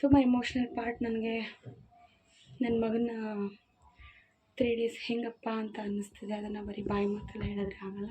ತುಂಬ emotional part ನನಗೆ. ನನ್ನ ಮಗನ ತ್ರೀ ಡೇಸ್ ಹೇಗಪ್ಪ ಅಂತ ಅನ್ನಿಸ್ತಿದೆ. ಅದನ್ನು ಬರೀ ಬಾಯಿ ಮಾತಲ್ಲ ಹೇಳಿದ್ರೆ ಆಗಲ್ಲ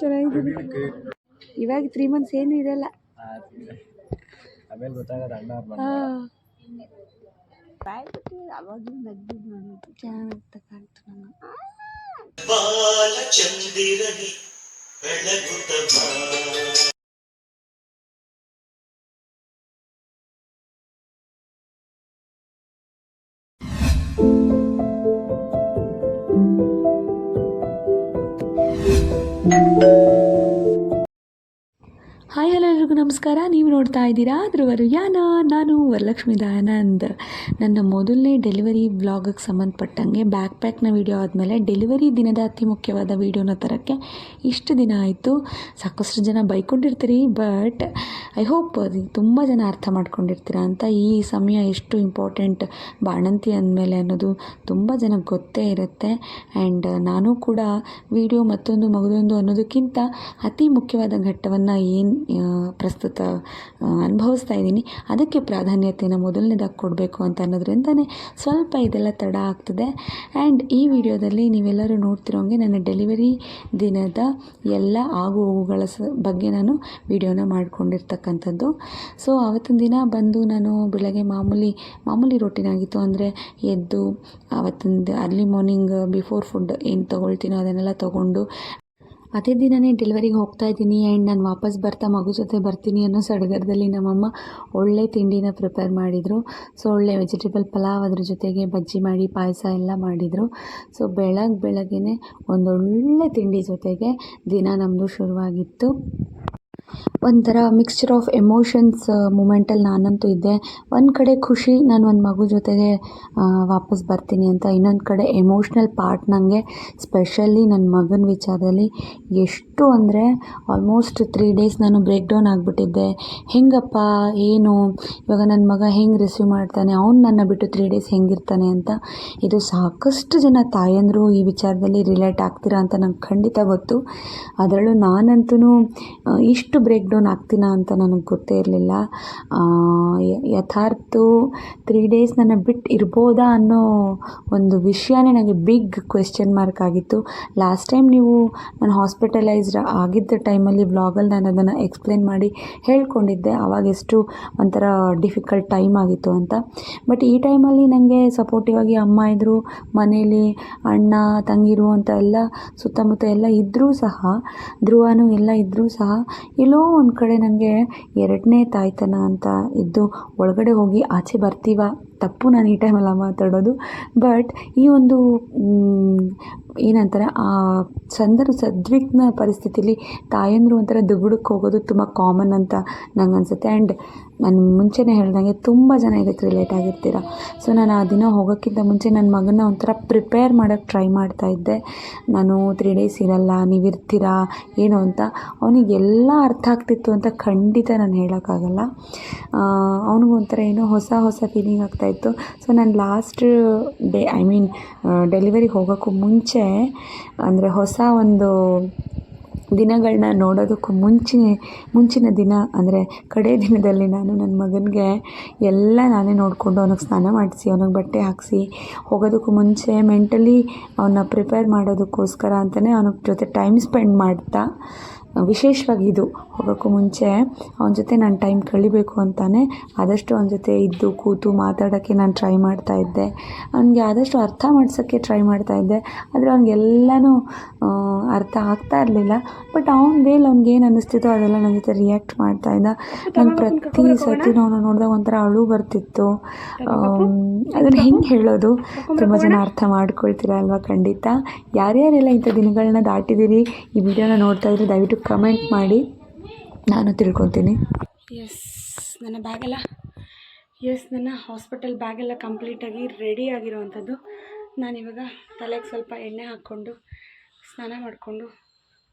ಚೆನ್ನಾಗಿದೆ. ಇವಾಗ ತ್ರೀ ಮಂತ್ಸ್ ಏನು ಇರಲ್ಲ. ಆಮೇಲೆ ಗೊತ್ತಾಗದ ಅಣ್ಣ ಅವ್ರ್ ಅವಾಗ ನಗ್ಗಿದ್ ನಾನು ಚೆನ್ನಾಗಿ ಕಾಣ್ತು ನಾನು ಬಾಲಚಂದಿರನಿ ಬೆಳಗುತ್ತ ಬಾ ಹಾಯ್ ಎಲ್ಲರಿಗೂ ನಮಸ್ಕಾರ. ನೀವು ನೋಡ್ತಾ ಇದ್ದೀರಾ ಧ್ರುವರು ಯಾನ. ನಾನು ವರಲಕ್ಷ್ಮಿ ದಯಾನಂದ್. ನನ್ನ ಮೊದಲನೇ ಡೆಲಿವರಿ ಬ್ಲಾಗಿಗೆ ಸಂಬಂಧಪಟ್ಟಂಗೆ ಬ್ಯಾಕ್ ಪ್ಯಾಕ್ನ ವೀಡಿಯೋ ಆದಮೇಲೆ ಡೆಲಿವರಿ ದಿನದ ಅತಿ ಮುಖ್ಯವಾದ ವೀಡಿಯೋನ ತರೋಕ್ಕೆ ಇಷ್ಟು ದಿನ ಆಯಿತು. ಸಾಕಷ್ಟು ಜನ ಬೈಕೊಂಡಿರ್ತೀರಿ, ಬಟ್ ಐ ಹೋಪ್ ತುಂಬ ಜನ ಅರ್ಥ ಮಾಡ್ಕೊಂಡಿರ್ತೀರ ಅಂತ ಈ ಸಮಯ ಎಷ್ಟು ಇಂಪಾರ್ಟೆಂಟ್ ಬಾಣಂತಿ ಅಂದಮೇಲೆ ಅನ್ನೋದು ತುಂಬ ಜನಕ್ಕೆ ಗೊತ್ತೇ ಇರುತ್ತೆ. ಆ್ಯಂಡ್ ನಾನು ಕೂಡ ವಿಡಿಯೋ ಮತ್ತೊಂದು ಮಗದೊಂದು ಅನ್ನೋದಕ್ಕಿಂತ ಅತಿ ಮುಖ್ಯವಾದ ಘಟ್ಟವನ್ನು ಏನು ಪ್ರಸ್ತುತ ಅನುಭವಿಸ್ತಾ ಇದ್ದೀನಿ. ಅದಕ್ಕೆ ಪ್ರಾಧಾನ್ಯತೆಯನ್ನು ಮೊದಲನೇದಾಗಿ ಕೊಡಬೇಕು ಅಂತ ಅನ್ನೋದ್ರಿಂದನೇ ಸ್ವಲ್ಪ ಇದೆಲ್ಲ ತಡ ಆಗ್ತದೆ. ಆ್ಯಂಡ್ ಈ ವಿಡಿಯೋದಲ್ಲಿ ನೀವೆಲ್ಲರೂ ನೋಡ್ತಿರೋಂಗೆ ನನ್ನ ಡೆಲಿವರಿ ದಿನದ ಎಲ್ಲ ಆಗು ಹೋಗುಗಳ ಸ, ಬಗ್ಗೆ ನಾನು ವಿಡಿಯೋನ ಮಾಡಿಕೊಂಡಿರ್ತಕ್ಕಂಥದ್ದು. ಸೊ ಆವತ್ತಿನ ದಿನ ಬಂದು ನಾನು ಬೆಳಗ್ಗೆ ಮಾಮೂಲಿ ಮಾಮೂಲಿ ರೊಟೀನ್ ಆಗಿತ್ತು ಅಂದರೆ ಎದ್ದು ಆವತ್ತಿನ ಅರ್ಲಿ ಮಾರ್ನಿಂಗ್ ಬಿಫೋರ್ ಫುಡ್ ಏನು ತೊಗೊಳ್ತೀನೋ ಅದನ್ನೆಲ್ಲ ತೊಗೊಂಡು ಅದೇ ದಿನನೇ ಡೆಲಿವರಿಗೆ ಹೋಗ್ತಾ ಇದ್ದೀನಿ ಆ್ಯಂಡ್ ನಾನು ವಾಪಸ್ ಬರ್ತಾ ಮಗು ಜೊತೆ ಬರ್ತೀನಿ ಅನ್ನೋ ಸಡಗರದಲ್ಲಿ ನಮ್ಮಮ್ಮ ಒಳ್ಳೆ ತಿಂಡಿನ ಪ್ರಿಪೇರ್ ಮಾಡಿದರು. ಸೊ ಒಳ್ಳೆ ವೆಜಿಟೇಬಲ್ ಪಲಾವ್ ಅದ್ರ ಜೊತೆಗೆ ಬಜ್ಜಿ ಮಾಡಿ, ಪಾಯಸ ಎಲ್ಲ ಮಾಡಿದರು. ಸೊ ಬೆಳಗ್ಗೆ ಬೆಳಗ್ಗೆ ಒಂದೊಳ್ಳೆ ತಿಂಡಿ ಜೊತೆಗೆ ದಿನ ನಮ್ಮದು ಶುರುವಾಗಿತ್ತು. ಒಂಥರ ಮಿಕ್ಸ್ಚರ್ ಆಫ್ ಎಮೋಷನ್ಸ್ ಮೂಮೆಂಟಲ್ಲಿ ನಾನಂತೂ ಇದ್ದೆ. ಒಂದು ಕಡೆ ಖುಷಿ, ನಾನು ಒಂದು ಮಗು ಜೊತೆಗೆ ವಾಪಸ್ ಬರ್ತೀನಿ ಅಂತ. ಇನ್ನೊಂದು ಕಡೆ ಎಮೋಷ್ನಲ್ ಪಾರ್ಟ್ ನನಗೆ ಸ್ಪೆಷಲಿ ನನ್ನ ಮಗನ ವಿಚಾರದಲ್ಲಿ ಎಷ್ಟು ಅಂದರೆ ಆಲ್ಮೋಸ್ಟ್ ತ್ರೀ ಡೇಸ್ ನಾನು ಬ್ರೇಕ್ ಡೌನ್ ಆಗಿಬಿಟ್ಟಿದ್ದೆ. ಹೆಂಗಪ್ಪ, ಏನು? ಇವಾಗ ನನ್ನ ಮಗ ಹೆಂಗೆ ರಿಸೀವ್ ಮಾಡ್ತಾನೆ? ಅವ್ನು ನನ್ನ ಬಿಟ್ಟು ತ್ರೀ ಡೇಸ್ ಹೆಂಗಿರ್ತಾನೆ ಅಂತ. ಇದು ಸಾಕಷ್ಟು ಜನ ತಾಯಂದರು ಈ ವಿಚಾರದಲ್ಲಿ ರಿಲೇಟ್ ಆಗ್ತೀರಾ ಅಂತ ನಂಗೆ ಖಂಡಿತ ಗೊತ್ತು. ಅದರಲ್ಲೂ ನಾನಂತೂ ಇಷ್ಟು ಬ್ರೇಕ್ ಡೌನ್ ಆಗ್ತೀನಾ ಅಂತ ನನಗೆ ಗೊತ್ತೇ ಇರಲಿಲ್ಲ. ಯಥಾರ್ಥ ತ್ರೀ ಡೇಸ್ ನನ್ನ ಬಿಟ್ಟು ಇರ್ಬೋದಾ ಅನ್ನೋ ಒಂದು ವಿಷಯನೇ ನನಗೆ ಬಿಗ್ ಕ್ವೆಶ್ಚನ್ ಮಾರ್ಕ್ ಆಗಿತ್ತು. ಲಾಸ್ಟ್ ಟೈಮ್ ನೀವು ನಾನು ಹಾಸ್ಪಿಟಲೈಸ್ಡ್ ಆಗಿದ್ದ ಟೈಮಲ್ಲಿ ಬ್ಲಾಗಲ್ಲಿ ನಾನು ಅದನ್ನು ಎಕ್ಸ್ಪ್ಲೇನ್ ಮಾಡಿ ಹೇಳ್ಕೊಂಡಿದ್ದೆ. ಆವಾಗ ಎಷ್ಟು ಒಂಥರ ಡಿಫಿಕಲ್ಟ್ ಟೈಮ್ ಆಗಿತ್ತು ಅಂತ. ಬಟ್ ಈ ಟೈಮಲ್ಲಿ ನನಗೆ ಸಪೋರ್ಟಿವ್ ಆಗಿ ಅಮ್ಮ ಇದ್ದರು ಮನೇಲಿ ಅಣ್ಣ, ತಂಗಿರು ಅಂತ ಎಲ್ಲ ಸುತ್ತಮುತ್ತ ಎಲ್ಲ ಇದ್ದರೂ ಸಹ, ಧ್ರುವನು ಎಲ್ಲ ಇದ್ದರೂ ಸಹ ಎಲ್ಲೋ ಒಂದು ಕಡೆ ನನಗೆ ಎರಡನೇ ತಾಯ್ತನ ಅಂತ ಇದ್ದು ಒಳಗಡೆ ಹೋಗಿ ಆಚೆ ಬರ್ತೀವ? ತಪ್ಪು ನಾನು ಈ ಟೈಮಲ್ಲ ಮಾತಾಡೋದು. ಬಟ್ ಈ ಒಂದು ಏನಂತಾರೆ, ಆ ಸಂದರ್ಭ ಸದ್ವಿಗ್ನ ಪರಿಸ್ಥಿತಿಯಲ್ಲಿ ತಾಯಂದರು ಒಂಥರ ದುಗುಡಕ್ಕೆ ಹೋಗೋದು ತುಂಬ ಕಾಮನ್ ಅಂತ ನಂಗೆ ಅನಿಸುತ್ತೆ. ಆ್ಯಂಡ್ ನಾನು ಮುಂಚೆನೇ ಹೇಳ್ದಂಗೆ ತುಂಬ ಜನ ಇದಕ್ಕೆ ರಿಲೇಟ್ ಆಗಿರ್ತೀರ. ಸೊ ನಾನು ಆ ದಿನ ಹೋಗೋಕ್ಕಿಂತ ಮುಂಚೆ ನನ್ನ ಮಗನ ಒಂಥರ ಪ್ರಿಪೇರ್ ಮಾಡೋಕ್ಕೆ ಟ್ರೈ ಮಾಡ್ತಾ ಇದ್ದೆ. ನಾನು ತ್ರೀ ಡೇಸ್ ಇರಲ್ಲ ನೀವಿರ್ತೀರಾ ಏನು ಅಂತ. ಅವನಿಗೆಲ್ಲ ಅರ್ಥ ಆಗ್ತಿತ್ತು ಅಂತ ಖಂಡಿತ ನಾನು ಹೇಳೋಕ್ಕಾಗಲ್ಲ ಅವನಿಗೂ ಒಂಥರ ಏನೋ ಹೊಸ ಹೊಸ ಫೀಲಿಂಗ್ ಆಗ್ತಾಯಿತ್ತು ಸೊ ನಾನು last day I mean delivery ಹೋಗೋಕ್ಕೂ ಮುಂಚೆ, ಅಂದರೆ ಹೊಸ ಒಂದು ದಿನಗಳನ್ನ ನೋಡೋದಕ್ಕೂ ಮುಂಚೆ, ಮುಂಚಿನ ದಿನ, ಅಂದರೆ ಕಡೆ ದಿನದಲ್ಲಿ ನಾನು ನನ್ನ ಮಗನಿಗೆ ಎಲ್ಲ ನಾನೇ ನೋಡಿಕೊಂಡು ಅವನಿಗೆ ಸ್ನಾನ ಮಾಡಿಸಿ, ಅವನಿಗೆ ಬಟ್ಟೆ ಹಾಕಿಸಿ, ಹೋಗೋದಕ್ಕೂ ಮುಂಚೆ ಮೆಂಟಲಿ ಅವನ್ನ ಪ್ರಿಪೇರ್ ಮಾಡೋದಕ್ಕೋಸ್ಕರ ಅಂತಲೇ ಅವನ ಜೊತೆ ಟೈಮ್ ಸ್ಪೆಂಡ್ ಮಾಡ್ತಾ ವಿಶೇಷವಾಗಿ ಇದು ಹೋಗೋಕ್ಕೂ ಮುಂಚೆ ಅವನ ಜೊತೆ ನಾನು ಟೈಮ್ ಕಳಿಬೇಕು ಅಂತಾನೆ ಆದಷ್ಟು ಅವನ ಜೊತೆ ಇದ್ದು ಕೂತು ಮಾತಾಡೋಕ್ಕೆ ನಾನು ಟ್ರೈ ಮಾಡ್ತಾ ಇದ್ದೆ. ಅವನಿಗೆ ಆದಷ್ಟು ಅರ್ಥ ಮಾಡ್ಸೋಕ್ಕೆ ಟ್ರೈ ಮಾಡ್ತಾ ಇದ್ದೆ. ಆದರೆ ಅವನಿಗೆಲ್ಲನೂ ಅರ್ಥ ಆಗ್ತಾ ಇರಲಿಲ್ಲ. ಬಟ್ ಅವ್ನ ವೇಲ್ ಅವ್ನಿಗೆ ಏನು ಅನ್ನಿಸ್ತಿತ್ತೋ ಅದೆಲ್ಲ ನನ್ನ ಜೊತೆ ರಿಯಾಕ್ಟ್ ಮಾಡ್ತಾ ಇದ್ದ. ನಂಗೆ ಪ್ರತಿ ಸತಿ ನಾನು ನೋಡಿದಾಗ ಒಂಥರ ಅಳು ಬರ್ತಿತ್ತು. ಅದನ್ನು ಹೆಂಗೆ ಹೇಳೋದು? ತುಂಬ ಜನ ಅರ್ಥ ಮಾಡ್ಕೊಳ್ತೀರ ಅಲ್ವಾ? ಖಂಡಿತ. ಯಾರ್ಯಾರೆಲ್ಲ ಇಂಥ ದಿನಗಳನ್ನ ದಾಟಿದ್ದೀರಿ? ಈ ವಿಡಿಯೋನ ನೋಡ್ತಾ ಇದ್ರೆ ದಯವಿಟ್ಟು ಕಮೆಂಟ್ ಮಾಡಿ, ನಾನು ತಿಳ್ಕೊತೀನಿ. ಎಸ್ ನನ್ನ ಬ್ಯಾಗೆಲ್ಲ ಎಸ್ ನನ್ನ ಹಾಸ್ಪಿಟಲ್ ಬ್ಯಾಗೆಲ್ಲ ಕಂಪ್ಲೀಟಾಗಿ ರೆಡಿ ಆಗಿರೋವಂಥದ್ದು. ನಾನಿವಾಗ ತಲೆಗೆ ಸ್ವಲ್ಪ ಎಣ್ಣೆ ಹಾಕ್ಕೊಂಡು, ಸ್ನಾನ ಮಾಡಿಕೊಂಡು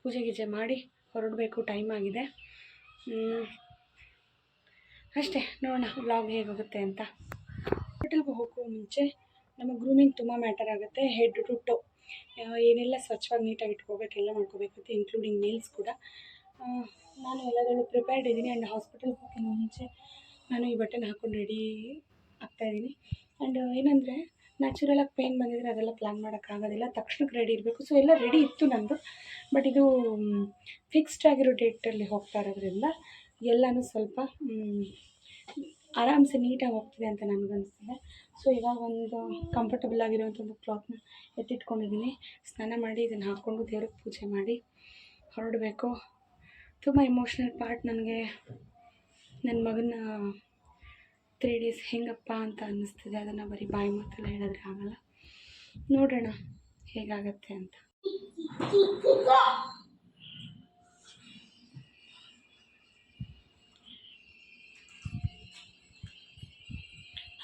ಪೂಜೆ ಗೀಜೆ ಮಾಡಿ ಹೊರಡಬೇಕು ಟೈಮ್ ಆಗಿದೆ. ಅಷ್ಟೇ, ನೋಡೋಣ ವ್ಲಾಗ್ ಹೇಗೋಗುತ್ತೆ ಅಂತ. ಹಾಸ್ಪಿಟಲ್ಗೆ ಹೋಗೋ ಮುಂಚೆ, ನಮ್ಮ ಗ್ರೂಮಿಂಗ್ ತುಂಬ ಮ್ಯಾಟರ್ ಆಗುತ್ತೆ ಹೆಡ್ ಟು ಟೋ ಏನೆಲ್ಲ ಸ್ವಚ್ಛವಾಗಿ ನೀಟಾಗಿ ಇಟ್ಕೋಬೇಕು, ಎಲ್ಲ ಮಾಡ್ಕೋಬೇಕಾಗುತ್ತೆ ಇನ್ಕ್ಲೂಡಿಂಗ್ ನೇಲ್ಸ್ ಕೂಡ. ನಾನು ಎಲ್ಲದರಲ್ಲೂ ಪ್ರಿಪೇರ್ಡ್ ಇದ್ದೀನಿ ಆ್ಯಂಡ್ ಹಾಸ್ಪಿಟಲ್ಗೆ ಹೋಗೋಕ್ಕಿಂತ ಮುಂಚೆ ನಾನು ಈ ಬಟ್ಟೆನ ಹಾಕ್ಕೊಂಡು ರೆಡಿ ಆಗ್ತಾಯಿದ್ದೀನಿ ಆ್ಯಂಡ್ ಏನಂದರೆ ನ್ಯಾಚುರಲಾಗಿ ಪೇಯ್ನ್ ಬಂದಿದ್ರೆ ಅದೆಲ್ಲ ಪ್ಲ್ಯಾನ್ ಮಾಡೋಕ್ಕಾಗೋದಿಲ್ಲ. ತಕ್ಷಣಕ್ಕೆ ರೆಡಿ ಇರಬೇಕು. ಸೊ ಎಲ್ಲ ರೆಡಿ ಇತ್ತು ನಂದು. ಬಟ್ ಇದು ಫಿಕ್ಸ್ಡ್ ಆಗಿರೋ ಡೇಟಲ್ಲಿ ಹೋಗ್ತಾ ಇರೋದ್ರಿಂದ ಎಲ್ಲನೂ ಸ್ವಲ್ಪ ಆರಾಮ್ಸೆ ನೀಟಾಗಿ ಹೋಗ್ತಿದೆ ಅಂತ ನನಗನ್ನಿಸ್ತಿದೆ ಸೊ ಇವಾಗ ಒಂದು ಕಂಫರ್ಟಬಲ್ ಆಗಿರುವಂಥ ಒಂದು ಕ್ಲಾತ್ನ ಎತ್ತಿಟ್ಕೊಂಡಿದ್ದೀನಿ. ಸ್ನಾನ ಮಾಡಿ ಇದನ್ನು ಹಾಕ್ಕೊಂಡು ದೇವ್ರಿಗೆ ಪೂಜೆ ಮಾಡಿ ಹೊರಡಬೇಕು. ತುಂಬ ಇಮೋಷ್ನಲ್ ಪಾರ್ಟ್ ನನಗೆ. ನನ್ನ ಮಗನ ತ್ರೀ ಡೇಸ್ ಹೆಂಗಪ್ಪ ಅಂತ ಅನ್ನಿಸ್ತಿದೆ. ಅದನ್ನು ಬರೀ ಬಾಯಿ ಮಾತೆಲ್ಲ ಹೇಳಿದ್ರೆ ಆಗಲ್ಲ. ನೋಡೋಣ ಹೇಗಾಗತ್ತೆ ಅಂತ.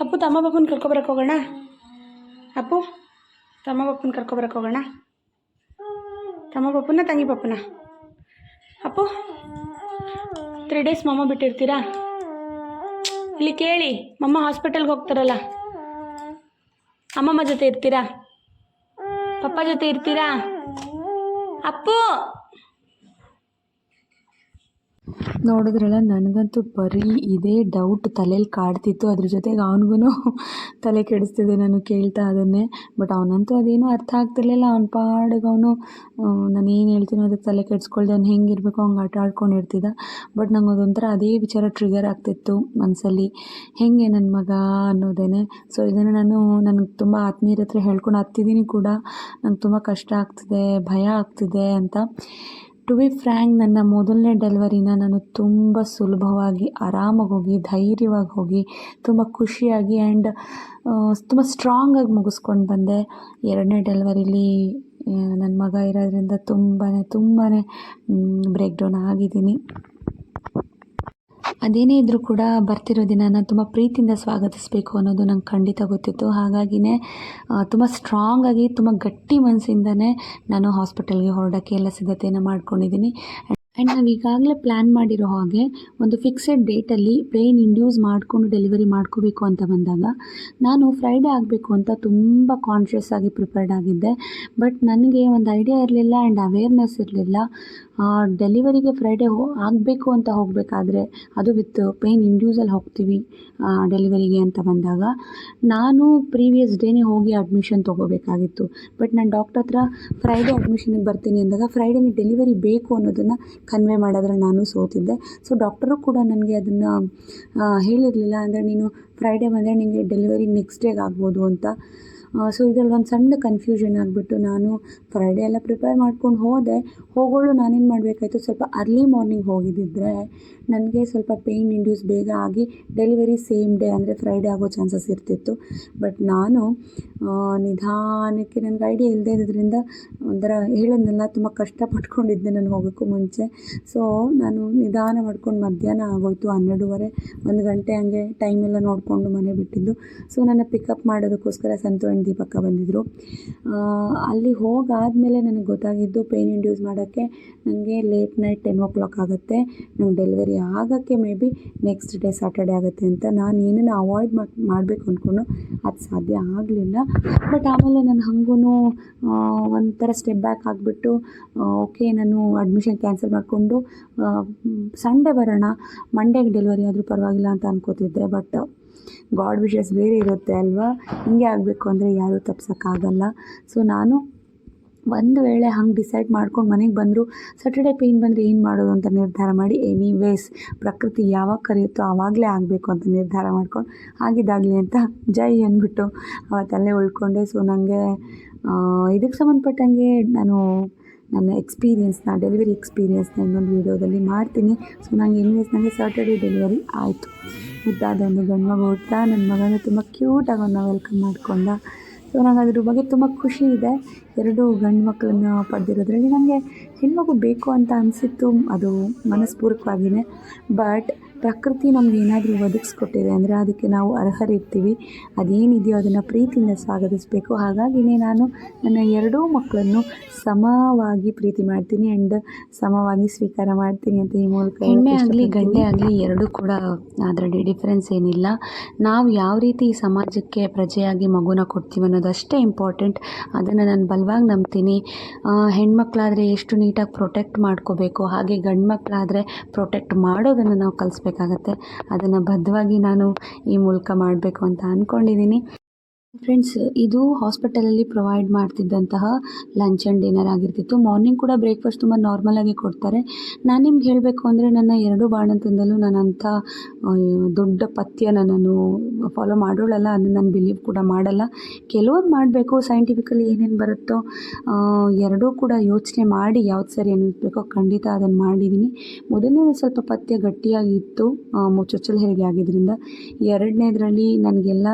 ಅಪ್ಪು, ತಮ್ಮ ಪಪ್ಪನ ಕರ್ಕೊಬರಕ್ಕೆ ಹೋಗೋಣ? ಅಪ್ಪು, ತಮ್ಮ ಬಾಪುನ ಕರ್ಕೊಬರಕ್ಕೆ ಹೋಗೋಣ? ತಮ್ಮ ಪಪ್ಪನ, ತಂಗಿ ಪಾಪನ ಅಪ್ಪು ತ್ರೀ ಡೇಸ್ ಮಮ್ಮ ಬಿಟ್ಟಿರ್ತೀರಾ? ಇಲ್ಲಿ ಕೇಳಿ, ಮಮ್ಮ ಹಾಸ್ಪಿಟಲ್ಗೆ ಹೋಗ್ತಾರಲ್ಲ? ಅಮ್ಮಮ್ಮ ಜೊತೆ ಇರ್ತೀರಾ? ಪಪ್ಪ ಜೊತೆ ಇರ್ತೀರಾ? ಅಪ್ಪು! ನೋಡಿದ್ರಲ್ಲ ನನಗಂತೂ ಬರೀ ಇದೇ ಡೌಟ್ ತಲೆಯಲ್ಲಿ ಕಾಡ್ತಿತ್ತು. ಅದ್ರ ಜೊತೆಗೆ ಅವನಿಗೂ ತಲೆ ಕೆಡಿಸ್ತಿದ್ದೆ ನಾನು ಕೇಳ್ತಾ ಅದನ್ನೇ. ಬಟ್ ಅವನಂತೂ ಅದೇನೂ ಅರ್ಥ ಆಗ್ತಿರ್ಲಿಲ್ಲ. ಅವ್ನ ಪಾಡಿಗೆ ಅವನು ನಾನು ಏನು ಹೇಳ್ತೀನೋ ಅದಕ್ಕೆ ತಲೆ ಕೆಡಿಸ್ಕೊಳ್ದೆ, ಅವ್ನು ಹೆಂಗಿರ್ಬೇಕು ಹಂಗೆ ಆಟ ಆಡ್ಕೊಂಡಿರ್ತಿದ್ದ. ಬಟ್ ನಂಗೆ ಅದೊಂಥರ ಅದೇ ವಿಚಾರ ಟ್ರಿಗರ್ ಆಗ್ತಿತ್ತು ಮನಸ್ಸಲ್ಲಿ ಹೇಗೆ ನನ್ನ ಮಗ ಅನ್ನೋದೇನೆ. ಸೊ ಇದನ್ನು ನಾನು, ನನಗೆ ತುಂಬ ಆತ್ಮೀಯರ ಹತ್ರ ಹೇಳ್ಕೊಂಡು ಹತ್ತಿದ್ದೀನಿ ಕೂಡ. ನಂಗೆ ತುಂಬ ಕಷ್ಟ ಆಗ್ತಿದೆ, ಭಯ ಆಗ್ತಿದೆ ಅಂತ. ಟು ಬಿ ಫ್ರ್ಯಾಂಕ್ ನನ್ನ ಮೊದಲನೇ ಡೆಲಿವರಿನ ನಾನು ತುಂಬ ಸುಲಭವಾಗಿ, ಆರಾಮಾಗಿ ಹೋಗಿ, ಧೈರ್ಯವಾಗಿ ಹೋಗಿ, ತುಂಬ ಖುಷಿಯಾಗಿ ಆ್ಯಂಡ್ ತುಂಬ ಸ್ಟ್ರಾಂಗಾಗಿ ಮುಗಿಸ್ಕೊಂಡು ಬಂದೆ. ಎರಡನೇ ಡೆಲಿವರಿಲಿ ನನ್ನ ಮಗ ಇರೋದ್ರಿಂದ ತುಂಬಾ ತುಂಬಾ ಬ್ರೇಕ್ ಡೌನ್ ಆಗಿದ್ದೀನಿ. ಅದೇನೇ ಇದ್ದರೂ ಕೂಡ ಬರ್ತಿರೋ ದಿನನ ತುಂಬ ಪ್ರೀತಿಯಿಂದ ಸ್ವಾಗತಿಸಬೇಕು ಅನ್ನೋದು ನಂಗೆ ಖಂಡಿತ ಗೊತ್ತಿತ್ತು. ಹಾಗಾಗಿನೇ ತುಂಬ ಸ್ಟ್ರಾಂಗಾಗಿ ತುಂಬ ಗಟ್ಟಿ ಮನಸ್ಸಿಂದನೇ ನಾನು ಹಾಸ್ಪಿಟಲ್ಗೆ ಹೊರಡೋಕ್ಕೆ ಎಲ್ಲ ಸಿದ್ಧತೆಯನ್ನು ಮಾಡ್ಕೊಂಡಿದ್ದೀನಿ. ಆ್ಯಂಡ್ ನಾವು ಈಗಾಗಲೇ ಪ್ಲ್ಯಾನ್ ಮಾಡಿರೋ ಹಾಗೆ, ಒಂದು ಫಿಕ್ಸೆಡ್ ಡೇಟಲ್ಲಿ ಪೇಯ್ನ್ ಇಂಡ್ಯೂಸ್ ಮಾಡಿಕೊಂಡು ಡೆಲಿವರಿ ಮಾಡ್ಕೋಬೇಕು ಅಂತ ಬಂದಾಗ, ನಾನು ಫ್ರೈಡೇ ಆಗಬೇಕು ಅಂತ ತುಂಬ ಕಾನ್ಷಿಯಸ್ ಆಗಿ ಪ್ರಿಪೇರ್ಡ್ ಆಗಿದ್ದೆ. ಬಟ್ ನನಗೆ ಒಂದು ಐಡಿಯಾ ಇರಲಿಲ್ಲ ಆ್ಯಂಡ್ ಅವೇರ್ನೆಸ್ ಇರಲಿಲ್ಲ. ಡೆಲಿವರಿಗೆ ಫ್ರೈಡೇ ಆಗಬೇಕು ಅಂತ ಹೋಗಬೇಕಾದ್ರೆ ಅದು ವಿತ್ ಪೇಯ್ನ್ ಇಂಡ್ಯೂಸಲ್ಲಿ ಹೋಗ್ತೀವಿ ಡೆಲಿವರಿಗೆ ಅಂತ ಬಂದಾಗ. ನಾನು ಪ್ರೀವಿಯಸ್ ಡೇನೇ ಹೋಗಿ ಅಡ್ಮಿಷನ್ ತೊಗೋಬೇಕಾಗಿತ್ತು. ಬಟ್ ನಾನು ಡಾಕ್ಟರ್ ಹತ್ರ ಫ್ರೈಡೇ ಅಡ್ಮಿಷನಿಗೆ ಬರ್ತೀನಿ ಅಂದಾಗ ಫ್ರೈಡೇನೇ ಡೆಲಿವರಿ ಬೇಕು ಅನ್ನೋದನ್ನು ಕನ್ವೆ ಮಾಡೋದ್ರಲ್ಲಿ ನಾನು ಸೋತಿದ್ದೆ. ಸೊ ಡಾಕ್ಟರು ಕೂಡ ನನಗೆ ಅದನ್ನು ಹೇಳಿರಲಿಲ್ಲ ಅಂದರೆ ನೀನು ಫ್ರೈಡೇ ಬಂದರೆ ನಿನಗೆ ಡೆಲಿವರಿ ನೆಕ್ಸ್ಟ್ ಡೇಗೆ ಆಗ್ಬೋದು ಅಂತ. ಸೊ ಇದರಲ್ಲಿ ಒಂದು ಸಣ್ಣ ಕನ್ಫ್ಯೂಷನ್ ಆಗಿಬಿಟ್ಟು ನಾನು ಫ್ರೈಡೇ ಎಲ್ಲ ಪ್ರಿಪೇರ್ ಮಾಡ್ಕೊಂಡು ಹೋದೆ. ಹೋಗೋಳು ನಾನೇನು ಮಾಡಬೇಕಾಯ್ತು, ಸ್ವಲ್ಪ ಅರ್ಲಿ ಮಾರ್ನಿಂಗ್ ಹೋಗಿದ್ದಿದ್ರೆ ನನಗೆ ಸ್ವಲ್ಪ ಪೇಯ್ನ್ ಇಂಡ್ಯೂಸ್ ಬೇಗ ಆಗಿ ಡೆಲಿವರಿ ಸೇಮ್ ಡೇ ಅಂದರೆ ಫ್ರೈಡೇ ಆಗೋ ಚಾನ್ಸಸ್ ಇರ್ತಿತ್ತು. ಬಟ್ ನಾನು ನಿಧಾನಕ್ಕೆ ನನಗೆ ಐಡಿಯಾ ಇಲ್ಲದೇ ಇರೋದ್ರಿಂದ ಒಂಥರ ಹೇಳೋದನ್ನೆಲ್ಲ ತುಂಬ ಕಷ್ಟಪಟ್ಕೊಂಡಿದ್ದೆ ನಾನು ಹೋಗೋಕ್ಕೂ ಮುಂಚೆ. ಸೊ ನಾನು ನಿಧಾನ ಮಾಡ್ಕೊಂಡು ಮಧ್ಯಾಹ್ನ ಆಗೋಯ್ತು, ಹನ್ನೆರಡೂವರೆ, ಒಂದು ಗಂಟೆ ಹಂಗೆ ಟೈಮೆಲ್ಲ ನೋಡಿಕೊಂಡು ಮನೆ ಬಿಟ್ಟಿದ್ದು. ಸೊ ನನ್ನ ಪಿಕಪ್ ಮಾಡೋದಕ್ಕೋಸ್ಕರ ಸಂತು ಆ್ಯಂಡ್ ದೀಪಕ್ಕ ಬಂದಿದ್ದರು ಅಲ್ಲಿ ಹೋಗಾದಮೇಲೆ ನನಗೆ ಗೊತ್ತಾಗಿದ್ದು ಪೇನ್ ಇಂಡ್ಯೂಸ್ ಮಾಡೋಕ್ಕೆ ನನಗೆ late night ten o'clock ಆಗುತ್ತೆ. ನಂಗೆ ಡೆಲಿವರಿ ಆಗೋಕ್ಕೆ may be next day Saturday ಆಗುತ್ತೆ ಅಂತ ನಾನು ಏನನ್ನು ಅವಾಯ್ಡ್ ಮಾಡಿ ಮಾಡಬೇಕು ಅಂದ್ಕೊಂಡು ಅದು ಸಾಧ್ಯ ಆಗಲಿಲ್ಲ. ಬಟ್ ಆಮೇಲೆ ನಾನು ಹಾಗೂ ಒಂಥರ ಸ್ಟೆಪ್ ಬ್ಯಾಕ್ ಆಗಿಬಿಟ್ಟು ಓಕೆ ನಾನು ಅಡ್ಮಿಷನ್ ಕ್ಯಾನ್ಸಲ್ ಮಾಡಿಕೊಂಡು ಸಂಡೇ ಬರೋಣ ಮಂಡೇಗೆ ಡೆಲಿವರಿ ಆದರೂ ಪರವಾಗಿಲ್ಲ ಅಂತ ಅನ್ಕೋತಿದ್ದೆ ಬಟ್ ಗಾಡ್ ವಿಷಸ್ ಬೇರೆ ಇರುತ್ತೆ ಅಲ್ವಾ? ಹಿಂಗೆ ಆಗಬೇಕು ಅಂದರೆ ಯಾರೂ ತಪ್ಸೋಕ್ಕಾಗಲ್ಲ. ಸೊ ನಾನು ಒಂದು ವೇಳೆ ಹಂಗೆ ಡಿಸೈಡ್ ಮಾಡ್ಕೊಂಡು ಮನೆಗೆ ಬಂದರು ಸ್ಯಾಟರ್ಡೆ ಪೇಯ್ನ್ ಬಂದರೆ ಏನು ಮಾಡೋದು? ಅಂತ ನಿರ್ಧಾರ ಮಾಡಿ ಎನಿವೇಸ್ ಪ್ರಕೃತಿ ಯಾವಾಗ ಕರೆಯುತ್ತೋ ಆವಾಗಲೇ ಆಗಬೇಕು ಅಂತ ನಿರ್ಧಾರ ಮಾಡ್ಕೊಂಡು ಆಗಿದ್ದಾಗಲಿ ಅಂತ ಜೈ ಅಂದ್ಬಿಟ್ಟು ಅವತ್ತಲ್ಲೇ ಉಳ್ಕೊಂಡೆ. ಸೊ ನನಗೆ ಇದಕ್ಕೆ ಸಂಬಂಧಪಟ್ಟಂಗೆ ನಾನು ನನ್ನ ಎಕ್ಸ್ಪೀರಿಯೆನ್ಸ್ನ ಡೆಲಿವರಿ ಎಕ್ಸ್ಪೀರಿಯೆನ್ಸ್ನ ಇನ್ನೊಂದು ವೀಡಿಯೋದಲ್ಲಿ ಮಾಡ್ತೀನಿ. ಸೊ ನಂಗೆ ಎನಿವೇಸ್ ನನಗೆ ಸ್ಯಾಟರ್ಡೆ ಡೆಲಿವರಿ ಆಯಿತು. ಮುದ್ದಾದ ಒಂದು ಗಂಡು ಮಗು ನನ್ನ ಮಗನ ತುಂಬ ಕ್ಯೂಟಾಗಿ ಅವನ್ನ ವೆಲ್ಕಮ್ ಮಾಡಿಕೊಂಡ. ಸೊ ನಂಗೆ ಅದ್ರ ಬಗ್ಗೆ ತುಂಬ ಖುಷಿ ಇದೆ. ಎರಡು ಗಂಡು ಮಕ್ಕಳನ್ನು ಪಡೆದಿರೋದ್ರಲ್ಲಿ ನನಗೆ ಹೆಣ್ಮಗು ಬೇಕು ಅಂತ ಅನಿಸಿತ್ತು. ಅದು ಮನಸ್ಪೂರ್ವಕವಾಗಿಯೇ ಬಟ್ ಪ್ರಕೃತಿ ನಮ್ಗೆ ಏನಾದರೂ ಒದಗಿಸ್ಕೊಟ್ಟಿದೆ ಅಂದರೆ ಅದಕ್ಕೆ ನಾವು ಅರ್ಹರಿರ್ತೀವಿ ಅದೇನಿದೆಯೋ ಅದನ್ನು ಪ್ರೀತಿಯಿಂದ ಸ್ವಾಗತಿಸಬೇಕು ಹಾಗಾಗಿಯೇ ನಾನು ನನ್ನ ಎರಡೂ ಮಕ್ಕಳನ್ನು ಸಮವಾಗಿ ಪ್ರೀತಿ ಮಾಡ್ತೀನಿ ಆ್ಯಂಡ್ ಸಮವಾಗಿ ಸ್ವೀಕಾರ ಮಾಡ್ತೀನಿ ಅಂತ ಈ ಮೂಲಕ ಹೆಣ್ಣೆ ಆಗಲಿ ಗಂಡೆ ಆಗಲಿ ಎರಡೂ ಕೂಡ ಅದರಲ್ಲಿ ಡಿಫ್ರೆನ್ಸ್ ಏನಿಲ್ಲ. ನಾವು ಯಾವ ರೀತಿ ಈ ಸಮಾಜಕ್ಕೆ ಪ್ರಜೆಯಾಗಿ ಮಗುನ ಕೊಡ್ತೀವಿ ಅನ್ನೋದು ಅಷ್ಟೇ ಇಂಪಾರ್ಟೆಂಟ್ ಅದನ್ನು ನಾನು ಬಲವಾಗಿ ನಂಬ್ತೀನಿ. ಹೆಣ್ಮಕ್ಳಾದರೆ ಎಷ್ಟು ನೀಟಾಗಿ ಪ್ರೊಟೆಕ್ಟ್ ಮಾಡ್ಕೋಬೇಕು, ಹಾಗೆ ಗಂಡು ಮಕ್ಕಳಾದರೆ ಪ್ರೊಟೆಕ್ಟ್ ಮಾಡೋದನ್ನು ನಾವು ಕಲಿಸ್ಬೇಕಾಗತ್ತೆ. ಅದನ್ನು ಬದ್ಧವಾಗಿ ನಾನು ಈ ಮೂಲಕ ಮಾಡಬೇಕು ಅಂತ ಅಂದ್ಕೊಂಡಿದ್ದೀನಿ ಫ್ರೆಂಡ್ಸ್ ಇದು ಹಾಸ್ಪಿಟಲಲ್ಲಿ ಪ್ರೊವೈಡ್ ಮಾಡ್ತಿದ್ದಂತಹ ಲಂಚ್ ಆ್ಯಂಡ್ ಡಿನ್ನರ್ ಆಗಿರ್ತಿತ್ತು. ಮಾರ್ನಿಂಗ್ ಕೂಡ ಬ್ರೇಕ್ಫಾಸ್ಟ್ ತುಂಬ ನಾರ್ಮಲಾಗಿ ಕೊಡ್ತಾರೆ. ನಾನು ನಿಮ್ಗೆ ಹೇಳಬೇಕು ಅಂದರೆ ನನ್ನ ಎರಡು ಬಾಣಂತನದಲ್ಲೂ ನಾನು ಅಂಥ ದೊಡ್ಡ ಪಥ್ಯನ ನಾನು ಫಾಲೋ ಮಾಡೋಳಲ್ಲ, ಅದನ್ನು ನಾನು ಬಿಲೀವ್ ಕೂಡ ಮಾಡಲ್ಲ. ಕೆಲವೊಂದು ಮಾಡಬೇಕು ಸೈಂಟಿಫಿಕಲಿ ಏನೇನು ಬರುತ್ತೋ ಎರಡೂ ಕೂಡ ಯೋಚನೆ ಮಾಡಿ ಯಾವ್ದು ಸರಿ ಅನ್ನಿಸ್ಬೇಕೋ ಖಂಡಿತ ಅದನ್ನು ಮಾಡಿದ್ದೀನಿ ಮೊದಲನೇ ಸ್ವಲ್ಪ ಪಥ್ಯ ಗಟ್ಟಿಯಾಗಿತ್ತು ಚೊಚ್ಚಲ ಹೆರಿಗೆ ಆಗಿದ್ದರಿಂದ ಎರಡನೇದರಲ್ಲಿ ನನಗೆಲ್ಲ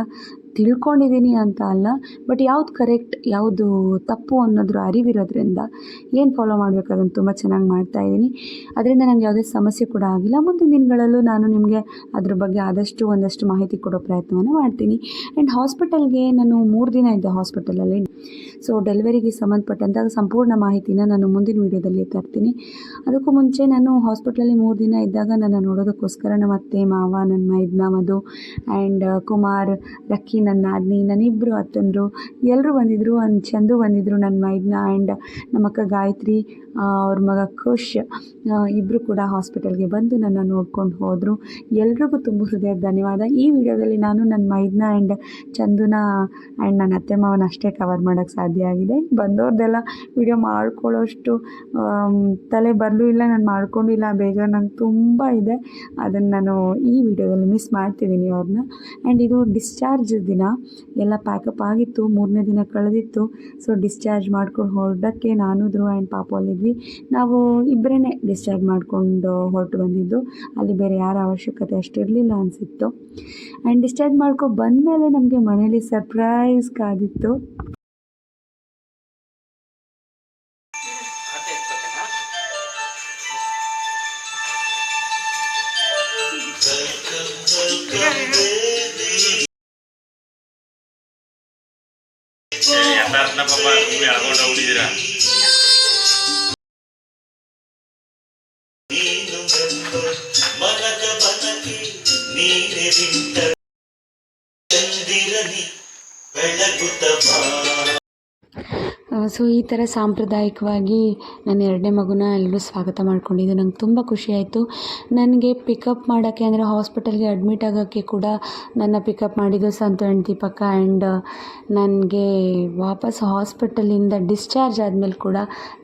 ತಿಳ್ಕೊಂಡಿದ್ದೀನಿ ಅಂತ ಅಲ್ಲ ಬಟ್ ಯಾವ್ದು ಕರೆಕ್ಟ್ ಯಾವುದು ತಪ್ಪು ಅನ್ನೋದ್ರ ಅರಿವಿರೋದ್ರಿಂದ ಏನು ಫಾಲೋ ಮಾಡಬೇಕು ಅದನ್ನು ತುಂಬ ಚೆನ್ನಾಗಿ ಮಾಡ್ತಾಯಿದ್ದೀನಿ ಅದರಿಂದ ನನಗೆ ಯಾವುದೇ ಸಮಸ್ಯೆ ಕೂಡ ಆಗಿಲ್ಲ. ಮುಂದಿನ ದಿನಗಳಲ್ಲೂ ನಾನು ನಿಮಗೆ ಅದ್ರ ಬಗ್ಗೆ ಆದಷ್ಟು ಒಂದಷ್ಟು ಮಾಹಿತಿ ಕೊಡೋ ಪ್ರಯತ್ನವನ್ನು ಮಾಡ್ತೀನಿ. ಆ್ಯಂಡ್ ಹಾಸ್ಪಿಟಲ್ಗೆ ನಾನು ಮೂರು ದಿನ ಇದ್ದೆ ಹಾಸ್ಪಿಟಲಲ್ಲಿ ಸೊ ಡೆಲಿವರಿಗೆ ಸಂಬಂಧಪಟ್ಟಂಥ ಸಂಪೂರ್ಣ ಮಾಹಿತಿನ ನಾನು ಮುಂದಿನ ವೀಡಿಯೋದಲ್ಲಿ ತರ್ತೀನಿ. ಅದಕ್ಕೂ ಮುಂಚೆ ನಾನು ಹಾಸ್ಪಿಟಲಲ್ಲಿ ಮೂರು ದಿನ ಇದ್ದಾಗ ನನ್ನ ನೋಡೋದಕ್ಕೋಸ್ಕರ ನಮ್ಮ ಅತ್ತೆ, ಮಾವ, ನನ್ನ ಮೈದ್ನ ಮಧು ಆ್ಯಂಡ್ ಕುಮಾರ್, ಲಕ್ಕಿ ನನ್ನ ನಾದ್ನಿ ನನ್ನಿಬ್ಬರು ಅತ್ತಂದರು ಎಲ್ಲರೂ ಬಂದಿದ್ದರು ಒಂದು ಚಂದು ಬಂದಿದ್ದರು ನನ್ನ ಮೈದುನ ಆ್ಯಂಡ್ ನಮ್ಮಕ್ಕ ಗಾಯತ್ರಿ ಅವ್ರ ಮಗ ಖುಷ್ ಇಬ್ಬರು ಕೂಡ ಹಾಸ್ಪಿಟಲ್ಗೆ ಬಂದು ನನ್ನ ನೋಡ್ಕೊಂಡು ಹೋದರು. ಎಲ್ರಿಗೂ ತುಂಬ ಹೃದಯದ ಧನ್ಯವಾದ. ಈ ವಿಡಿಯೋದಲ್ಲಿ ನಾನು ನನ್ನ ಮೈದ್ನ ಆ್ಯಂಡ್ ಚಂದುನ ಆ್ಯಂಡ್ ನನ್ನ ಅತ್ತೆ ಮಾವನ ಅಷ್ಟೇ ಕವರ್ ಮಾಡೋಕ್ಕೆ ಸಾಧ್ಯ ಆಗಿದೆ. ಬಂದವ್ರದ್ದೆಲ್ಲ ವಿಡಿಯೋ ಮಾಡ್ಕೊಳ್ಳೋಷ್ಟು ತಲೆ ಬರಲೂ ಇಲ್ಲ, ನಾನು ಮಾಡ್ಕೊಂಡು ಇಲ್ಲ ಬೇಜಾರು ನಂಗೆ ತುಂಬ ಇದೆ. ಅದನ್ನು ನಾನು ಈ ವಿಡಿಯೋದಲ್ಲಿ ಮಿಸ್ ಮಾಡ್ತಿದ್ದೀನಿ ಅವ್ರನ್ನ ಆ್ಯಂಡ್ ಇದು ಡಿಸ್ಚಾರ್ಜ್ ದಿನ. ಎಲ್ಲ ಪ್ಯಾಕಪ್ ಆಗಿತ್ತು, ಮೂರನೇ ದಿನ ಕಳೆದಿತ್ತು. ಸೊ ಡಿಸ್ಚಾರ್ಜ್ ಮಾಡ್ಕೊಂಡು ಹೊರಡೋಕ್ಕೆ ನಾನು ಧ್ರುವ ಆ್ಯಂಡ್ ಪಾಪು ನಾವು ಇಬ್ಬರೇ ಡಿಸ್ಚಾರ್ಜ್ ಮಾಡಿಕೊಂಡು ಹೊರಟು ಬಂದಿದ್ದು. ಅಲ್ಲಿ ಬೇರೆ ಯಾರ ಅವಶ್ಯಕತೆ ಅಷ್ಟಿರಲಿಲ್ಲ ಅನಿಸಿತ್ತು. ಆ್ಯಂಡ್ ಡಿಸ್ಚಾರ್ಜ್ ಮಾಡ್ಕೊಂಡು ಬಂದಮೇಲೆ ನಮಗೆ ಮನೇಲಿ ಸರ್ಪ್ರೈಸ್ ಕಾದಿತ್ತು. ಯಥಾರ್ಥ ಪಾಪ, ನೀವೇ ಎಳ್ಕೊಂಡು ಹೋಗ್ಬಿಟ್ಟಿದ್ದೀರಾ? ಸೊ ಈ ಥರ ಸಾಂಪ್ರದಾಯಿಕವಾಗಿ ನನ್ನ ಎರಡನೇ ಮಗುನ ಎಲ್ಲರೂ ಸ್ವಾಗತ ಮಾಡ್ಕೊಂಡಿದ್ದು. ನಂಗೆ ತುಂಬ ಖುಷಿ ಆಯಿತು. ನನಗೆ ಪಿಕಪ್ ಮಾಡೋಕ್ಕೆ ಅಂದರೆ ಹಾಸ್ಪಿಟಲ್ಗೆ ಅಡ್ಮಿಟ್ ಆಗೋಕ್ಕೆ ಕೂಡ ನನ್ನ ಪಿಕಪ್ ಮಾಡಿದ್ದು ಸಂತು ಆ್ಯಂಡ್ ದೀಪಕ ಆ್ಯಂಡ್ ನನಗೆ ವಾಪಸ್ ಹಾಸ್ಪಿಟಲಿಂದ ಡಿಸ್ಚಾರ್ಜ್ ಆದಮೇಲೆ ಕೂಡ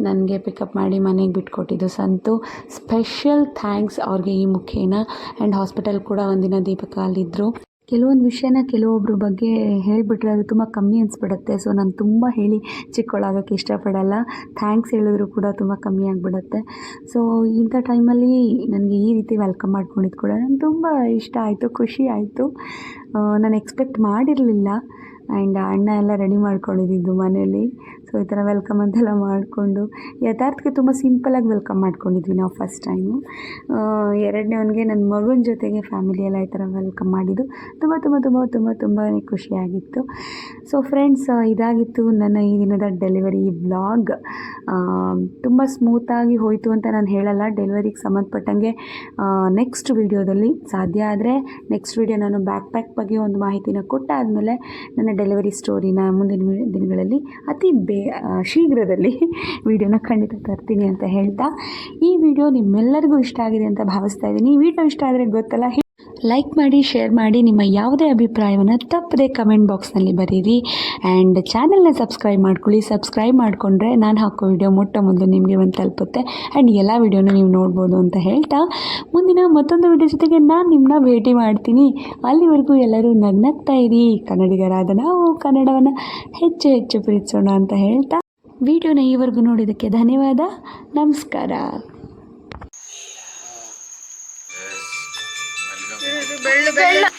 ನನಗೆ ಪಿಕಪ್ ಮಾಡಿ ಮನೆಗೆ ಬಿಟ್ಕೊಟ್ಟಿದ್ದು ಸಂತು. ಸ್ಪೆಷಲ್ ಥ್ಯಾಂಕ್ಸ್ ಅವ್ರಿಗೆ ಈ ಮುಖೇನ. ಆ್ಯಂಡ್ ಹಾಸ್ಪಿಟಲ್ ಕೂಡ ಒಂದಿನ ದೀಪಕ ಅಲ್ಲಿದ್ದರು ಕೆಲವೊಂದು ವಿಷಯನ ಕೆಲವೊಬ್ಬರ ಬಗ್ಗೆ ಹೇಳಿಬಿಟ್ರೆ ಅದು ತುಂಬ ಕಮ್ಮಿ ಅನಿಸ್ಬಿಡುತ್ತೆ. ಸೊ ನಾನು ತುಂಬ ಹೇಳಿ ಚಿಕ್ಕವಳಾಗೋಕ್ಕೆ ಇಷ್ಟಪಡಲ್ಲ. ಥ್ಯಾಂಕ್ಸ್ ಹೇಳಿದ್ರು ಕೂಡ ತುಂಬ ಕಮ್ಮಿ ಆಗಿಬಿಡುತ್ತೆ. ಸೊ ಇಂಥ ಟೈಮಲ್ಲಿ ನನಗೆ ಈ ರೀತಿ ವೆಲ್ಕಮ್ ಮಾಡ್ಕೊಂಡಿದ್ದು ಕೂಡ ನಾನು ತುಂಬ ಇಷ್ಟ ಆಯಿತು, ಖುಷಿ ಆಯಿತು. ನಾನು ಎಕ್ಸ್ಪೆಕ್ಟ್ ಮಾಡಿರಲಿಲ್ಲ. ಆ್ಯಂಡ್ ಅಣ್ಣ ಎಲ್ಲ ರೆಡಿ ಮಾಡ್ಕೊಂಡಿದ್ದು ಮನೇಲಿ. ಸೊ ಈ ಥರ ವೆಲ್ಕಮ್ ಅಂತೆಲ್ಲ ಮಾಡಿಕೊಂಡು ಯಥಾರ್ಥಕ್ಕೆ ತುಂಬ ಸಿಂಪಲಾಗಿ ವೆಲ್ಕಮ್ ಮಾಡ್ಕೊಂಡಿದ್ವಿ ನಾವು ಫಸ್ಟ್ ಟೈಮು ಎರಡನೇವನಿಗೆ ನನ್ನ ಮಗನ ಜೊತೆಗೆ ಫ್ಯಾಮಿಲಿ ಎಲ್ಲ ಈ ಥರ ವೆಲ್ಕಮ್ ಮಾಡಿದ್ದು. ತುಂಬ ತುಂಬ ತುಂಬ ತುಂಬ ತುಂಬಾ ಖುಷಿಯಾಗಿತ್ತು. ಸೊ ಫ್ರೆಂಡ್ಸ್ ಇದಾಗಿತ್ತು ನನ್ನ ಈ ದಿನದ ಡೆಲಿವರಿ ಬ್ಲಾಗ್ ತುಂಬ ಸ್ಮೂತಾಗಿ ಹೋಯಿತು ಅಂತ ನಾನು ಹೇಳಲ್ಲ. ಡೆಲಿವರಿಗೆ ಸಂಬಂಧಪಟ್ಟಂಗೆ ನೆಕ್ಸ್ಟ್ ವಿಡಿಯೋದಲ್ಲಿ ಸಾಧ್ಯ ಆದರೆ ನೆಕ್ಸ್ಟ್ ವಿಡಿಯೋ ನಾನು ಬ್ಯಾಕ್ ಪ್ಯಾಕ್ ಬಗ್ಗೆ ಒಂದು ಮಾಹಿತಿನ ಕೊಟ್ಟಾದಮೇಲೆ ನನ್ನ ಡೆಲಿವರಿ ಸ್ಟೋರಿನ ಮುಂದಿನ ದಿನಗಳಲ್ಲಿ ಅತಿ ಬೇ ಆ, ಶೀಘ್ರದಲ್ಲಿ ವಿಡಿಯೋನ ಖಂಡಿತ ತರ್ತೀನಿ ಅಂತ ಹೇಳ್ತಾ ಈ ವಿಡಿಯೋ ನಿಮ್ಮೆಲ್ಲರಿಗೂ ಇಷ್ಟ ಆಗಿದೆ ಅಂತ ಭಾವಿಸ್ತಾ ಇದ್ದೀನಿ ಈ ವಿಡಿಯೋ ಇಷ್ಟ ಆದರೆ ಗೊತ್ತಲ್ಲ ಲೈಕ್ ಮಾಡಿ ಶೇರ್ ಮಾಡಿ ನಿಮ್ಮ ಯಾವುದೇ ಅಭಿಪ್ರಾಯವನ್ನು ತಪ್ಪದೆ ಕಮೆಂಟ್ ಬಾಕ್ಸ್ನಲ್ಲಿ ಬರೀರಿ. ಆ್ಯಂಡ್ ಚಾನಲ್ನ ಸಬ್ಸ್ಕ್ರೈಬ್ ಮಾಡ್ಕೊಳ್ಳಿ. ಸಬ್ಸ್ಕ್ರೈಬ್ ಮಾಡಿಕೊಂಡ್ರೆ ನಾನು ಹಾಕೋ ವಿಡಿಯೋ ಮೊಟ್ಟ ಮೊದಲು ನಿಮಗೆ ಒಂದು ತಲುಪುತ್ತೆ. ಆ್ಯಂಡ್ ಎಲ್ಲ ವಿಡಿಯೋನು ನೀವು ನೋಡ್ಬೋದು ಅಂತ ಹೇಳ್ತಾ. ಮುಂದಿನ ಮತ್ತೊಂದು ವಿಡಿಯೋ ಜೊತೆಗೆ ನಾನು ನಿಮ್ಮನ್ನ ಭೇಟಿ ಮಾಡ್ತೀನಿ. ಅಲ್ಲಿವರೆಗೂ ಎಲ್ಲರೂ ನಗ್ನಗ್ತಾ ಇರಿ. ಕನ್ನಡಿಗರಾದ ನಾವು ಕನ್ನಡವನ್ನು ಹೆಚ್ಚು ಹೆಚ್ಚು ಪ್ರೀತಿಸೋಣ ಅಂತ ಹೇಳ್ತಾ. ವಿಡಿಯೋನ ಈವರೆಗೂ ನೋಡಿದ್ದಕ್ಕೆ ಧನ್ಯವಾದ. ನಮಸ್ಕಾರ. ಹೂವ ಹೂವ